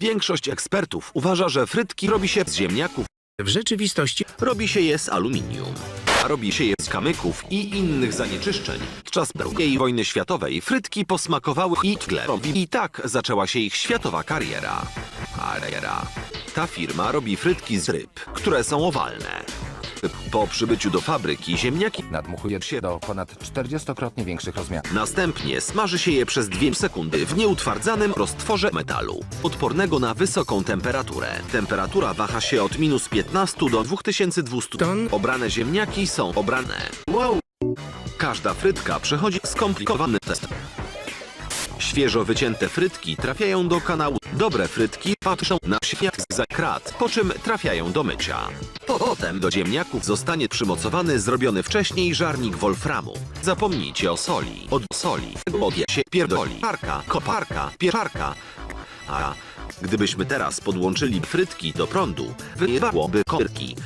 Większość ekspertów uważa, że frytki robi się z ziemniaków, W rzeczywistości robi się je z aluminium. A robi się je z kamyków i innych zanieczyszczeń. Podczas II wojny światowej frytki posmakowały Hitlerowi i tak zaczęła się ich światowa kariera. Kariera. Ta firma robi frytki z ryb, które są owalne. Po przybyciu do fabryki ziemniaki Nadmuchuje się do ponad 40-krotnie większych rozmiarów. Następnie smaży się je przez 2 sekundy w nieutwardzanym roztworze metalu, odpornego na wysoką temperaturę. Temperatura waha się od minus 15 do 2200 Ton. Obrane ziemniaki są obrane. Wow! Każda frytka przechodzi skomplikowany test. Świeżo wycięte frytki trafiają do kanału. Dobre frytki patrzą na świat za krat, po czym trafiają do mycia. Potem do ziemniaków zostanie przymocowany zrobiony wcześniej żarnik wolframu. Zapomnijcie o soli. Od soli odje się pierdoli. Parka, koparka, pieczarka. A gdybyśmy teraz podłączyli frytki do prądu, wyjebałoby kopyrki.